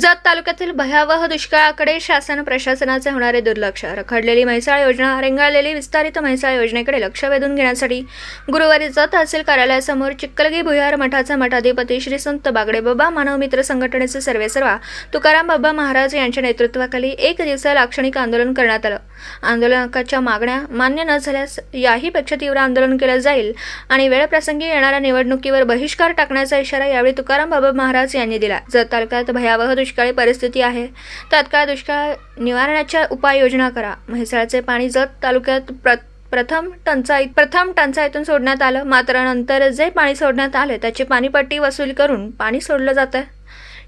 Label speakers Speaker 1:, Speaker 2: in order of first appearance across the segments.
Speaker 1: जत तालुक्यातील भयावह दुष्काळाकडे शासन प्रशासनाचे होणारे दुर्लक्ष. रखडलेली म्हैसाळ योजना रेंगाळलेली विस्तारित म्हैसाळ योजनेकडे लक्ष वेधून घेण्यासाठी गुरुवारी जत तहसील कार्यालयासमोर चिक्कलगी भुयार मठाचा मठाधिपती श्री संत बागडे बाबा मानव मित्र संघटनेचे सर्वेसर्वा तुकाराम बाबा महाराज यांच्या नेतृत्वाखाली एक दिवसीय लाक्षणिक आंदोलन करण्यात आलं. आंदोलकाच्या मागण्या मान्य न झाल्यास याहीपेक्षा तीव्र आंदोलन केलं जाईल आणि वेळप्रसंगी येणाऱ्या निवडणुकीवर बहिष्कार टाकण्याचा इशारा यावेळी तुकाराम बाबा महाराज यांनी दिला. जत तालुक्यात भयावह दुष्काळी परिस्थिती आहे तात्काळ दुष्काळ निवारणाच्या उपाययोजना करा. म्हैसाळचे पाणी जत तालुक्यात प्र प्रथम टंचाई प्रथम टंचाईतून सोडण्यात आलं. मात्र नंतर जे पाणी सोडण्यात आले त्याची पाणीपट्टी वसूल करून पाणी सोडलं जातं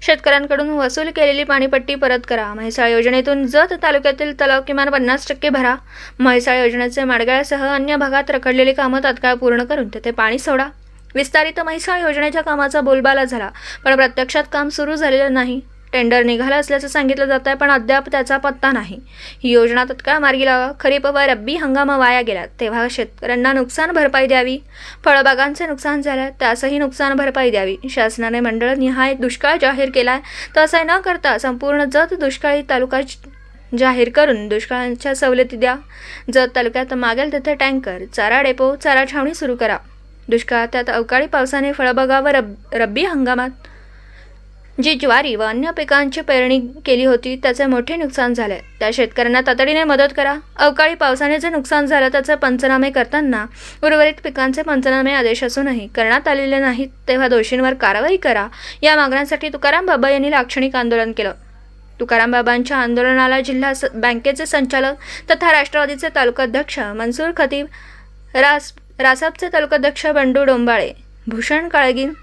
Speaker 1: शेतकऱ्यांकडून वसूल केलेली पाणीपट्टी परत करा. म्हैसाळ योजनेतून जत तालुक्यातील तलाव किमान पन्नास टक्के भरा. म्हैसाळ योजनेचे माडगाळ्यासह अन्य भागात रखडलेली कामं तात्काळ पूर्ण करून तेथे पाणी सोडा. विस्तारित म्हैसाळ योजनेच्या कामाचा बोलबाला झाला पण प्रत्यक्षात काम सुरू झालेलं नाही. टेंडर निघालं असल्याचं सांगितलं जात आहे पण अद्याप त्याचा पत्ता नाही. ही योजना तत्काळ मार्गी लावा. खरीप व रब्बी हंगाम वाया गेला तेव्हा शेतकऱ्यांना नुकसान भरपाई द्यावी. फळबागांचे नुकसान झालं त्यासही नुकसान भरपाई द्यावी. शासनाने मंडळ निहाय दुष्काळ जाहीर केलाय. तसं न करता संपूर्ण जत दुष्काळी तालुका जाहीर करून दुष्काळांच्या सवलती द्या. जत तालुक्यात मागेल तिथे टँकर चारा डेपो चारा छावणी सुरू करा. दुष्काळात त्यात अवकाळी पावसाने फळबागा व रब रब्बी हंगामात जी ज्वारी व अन्य पिकांची पेरणी केली होती त्याचे मोठे नुकसान झाले. त्या शेतकऱ्यांना तातडीने मदत करा. अवकाळी पावसाने जे नुकसान झालं त्याचे पंचनामे करताना उर्वरित पिकांचे पंचनामे आदेश असूनही करण्यात आलेले नाहीत तेव्हा दोषींवर कारवाई करा. या मागण्यांसाठी तुकाराम बाबा यांनी लाक्षणिक आंदोलन केलं. तुकाराम बाबांच्या आंदोलनाला जिल्हा स- बँकेचे संचालक तथा राष्ट्रवादीचे तालुकाध्यक्ष मनसूर खतीब रास रासपचे तालुकाध्यक्ष बंडू डोंबाळे भूषण काळगीन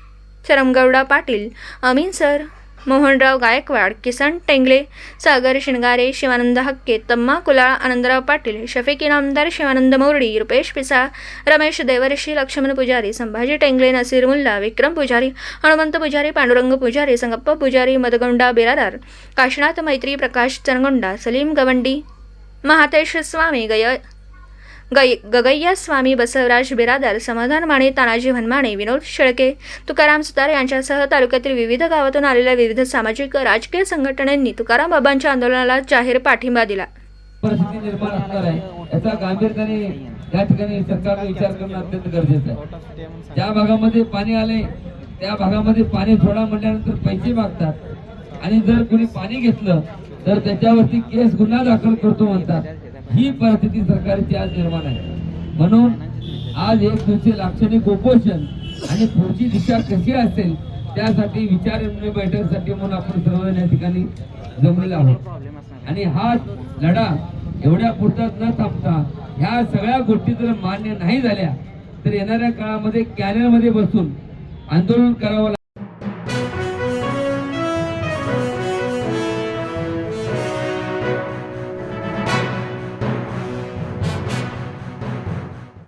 Speaker 1: शरमगौडा पाटील अमीन सर मोहनराव गायकवाड किसन टेंगले सागर शिंगारे शिवानंद हक्के तम्मा कुलाळ आनंदराव पाटील शफीक इनामदार शिवानंद मोरडी रुपेश पिसा रमेश देवर्षी लक्ष्मण पुजारी संभाजी टेंगले नसीर मुल्ला विक्रम पुजारी हनुमंत पुजारी पांडुरंग पुजारी संगप्पा पुजारी मदगोंडा बिरादार काशनाथ मैत्री प्रकाश चनगोंडा सलीम गवंडी महातेश स्वामी गय गै गगय्या स्वामी बसवराज बिरादार समाधान माने तानाजी हनमाने विनोद शेळके तुकाराम सुतार यांच्यासह तालुक्यातील विविध गावातून आलेल्या विविध सामाजिक राजकीय संघटनांनी तुकाराम बाबांच्या आंदोलनाला जाहीर पाठिंबा दिला.
Speaker 2: परिस्थिती निर्माण होणार आहे याचा गांभीर्याने या ठिकाणी सरकारने विचार करणं अत्यंत गरजेचं आहे. ज्या भागामध्ये पाणी आले त्या भागामध्ये पाणी सोडा म्हटल्यानंतर पैसे मागतात. आणि जर कोणी पाणी घेतलं तर त्याच्यावरती केस गुन्हा दाखल करतो म्हणतात. ही परिस्थिती सरकारची आज निर्माण आहे. म्हणून आज एक दिवशी लाक्षणिक उपोषण आणि पुढची दिशा कशी असेल त्यासाठी विचार बैठकसाठी म्हणून आपण सर्वजण या ठिकाणी जमलेलो आहोत. आणि हा लढा एवढ्या पुरतात न थांबता ह्या सगळ्या गोष्टी जर मान्य नाही झाल्या तर येणाऱ्या काळामध्ये कॅनलमध्ये बसून आंदोलन करावं लागेल